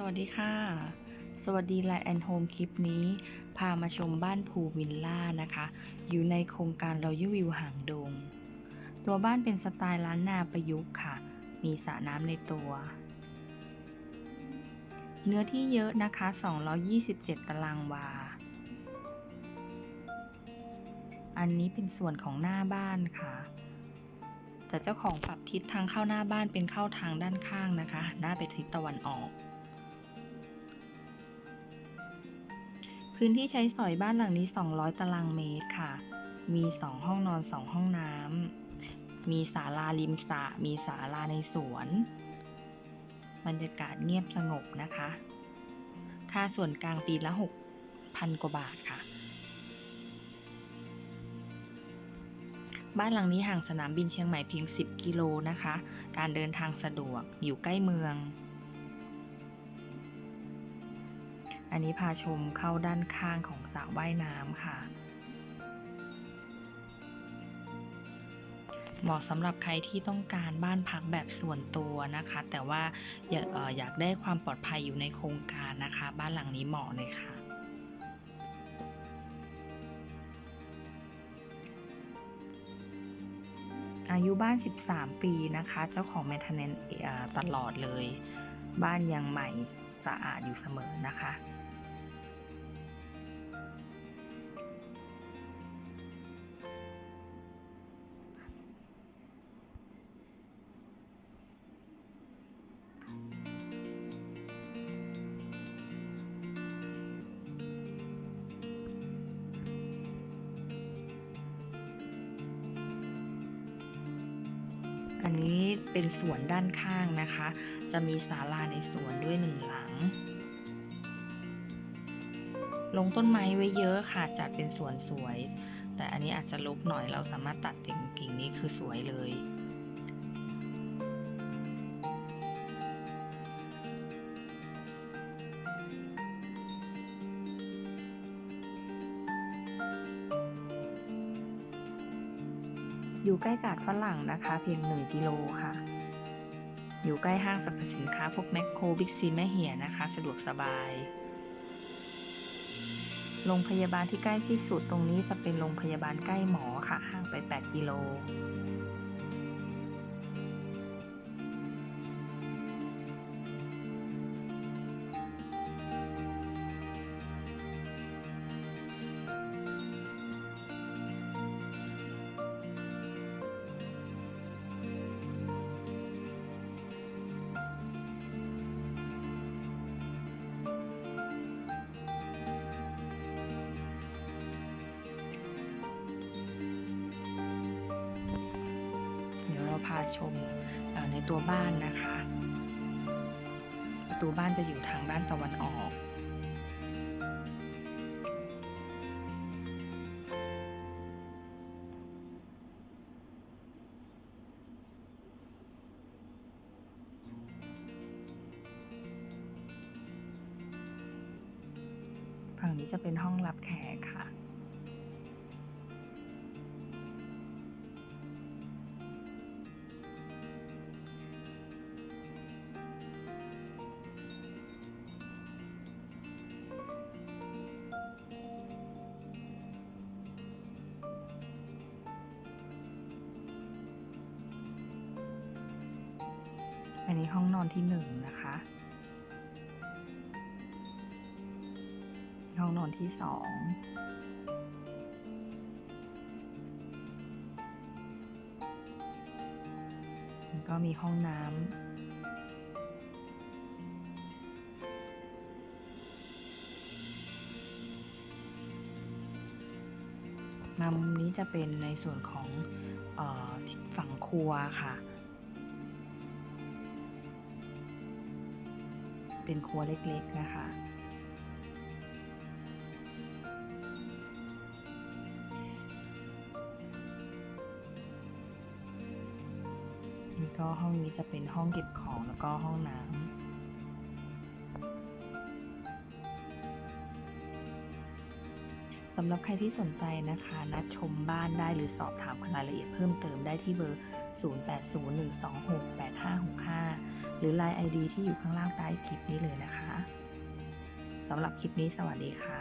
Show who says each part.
Speaker 1: สวัสดีค่ะ สวัสดีไลน์แอนโฮมคลิปนี้ พามาชมบ้านภูวิลล่านะคะ อยู่ในโครงการรอยัลวิวหางดง ตัวบ้านเป็นสไตล์ล้านนาประยุกต์ค่ะ มีสระน้ำในตัว เนื้อที่เยอะนะคะ 227 ตารางวา อันนี้เป็นส่วนของหน้าบ้านค่ะแต่เจ้าของปรับทิศทางเข้าหน้าบ้านเป็นเข้าทางด้านข้างนะคะ หน้าไปทิศตะวันออก พื้นที่ใช้สอยบ้านหลังนี้ 200 ตารางเมตรค่ะ มี 2 ห้องนอน 2 ห้องน้ำ มีศาลาริมสระ มีศาลาในสวน บรรยากาศเงียบสงบนะคะ ค่าส่วนกลางปีละ 6,000 กว่าบาทค่ะ บ้านหลังนี้ห่างสนามบินเชียงใหม่เพียง 10 กิโลนะคะ การเดินทางสะดวก อยู่ใกล้เมือง อันนี้พาชมเข้าด้านข้างของสระว่ายน้ำค่ะ เหมาะสำหรับใครที่ต้องการบ้านพักแบบส่วนตัวนะคะ แต่ว่าอยากอยากได้ความปลอดภัยอยู่ในโครงการนะคะ บ้านหลังนี้เหมาะเลยค่ะอายุบ้าน 13 ปีนะคะ เจ้าของ maintenance เอ่อตลอดเลย บ้านยังใหม่สะอาดอยู่เสมอนะคะ อันนี้เป็นสวนด้านข้างนะคะ จะมีศาลาในสวนด้วยหนึ่งหลัง ลงต้นไม้ไว้เยอะค่ะ จัดเป็นสวนสวย แต่อันนี้อาจจะลกหน่อยเราสามารถตัดติ่งกิ่งนี้คือสวยเลย อยู่ใกล้กาดฝรั่งนะคะ เพียง 1 กิโลค่ะ อยู่ใกล้ห้างสรรพสินค้าพวกแมคโครบิ๊กซีแม่เหียนะคะ สะดวกสบายโรงพยาบาลที่ใกล้ที่สุดตรงนี้จะเป็นโรงพยาบาลใกล้หมอค่ะ ห่างไป 8 กิโลาชมในตัวบ้านนะคะ ประตูบ้านจะอยู่ทางด้านตะวันออกฝั่งนี้จะเป็นห้องรับแขกค่ะ อันนี้ห้องนอนที่หนึ่งนะคะ ห้องนอนที่สองแล้วก็มีห้องน้ำมามุมนี้จะเป็นในส่วนของออฝั่งครัวค่ะ เป็นครัวเล็กๆนะคะ ก็ห้องนี้จะเป็นห้องเก็บของแล้วก็ห้องน้ำสำหรับใครที่สนใจนะคะ นัดชมบ้านได้หรือสอบถามรายละเอียดเพิ่มเติมได้ที่เบอร์ 0801268565 หรือ Line ID ที่อยู่ข้างล่างใต้คลิปนี้เลยนะคะสำหรับคลิปนี้สวัสดีค่ะ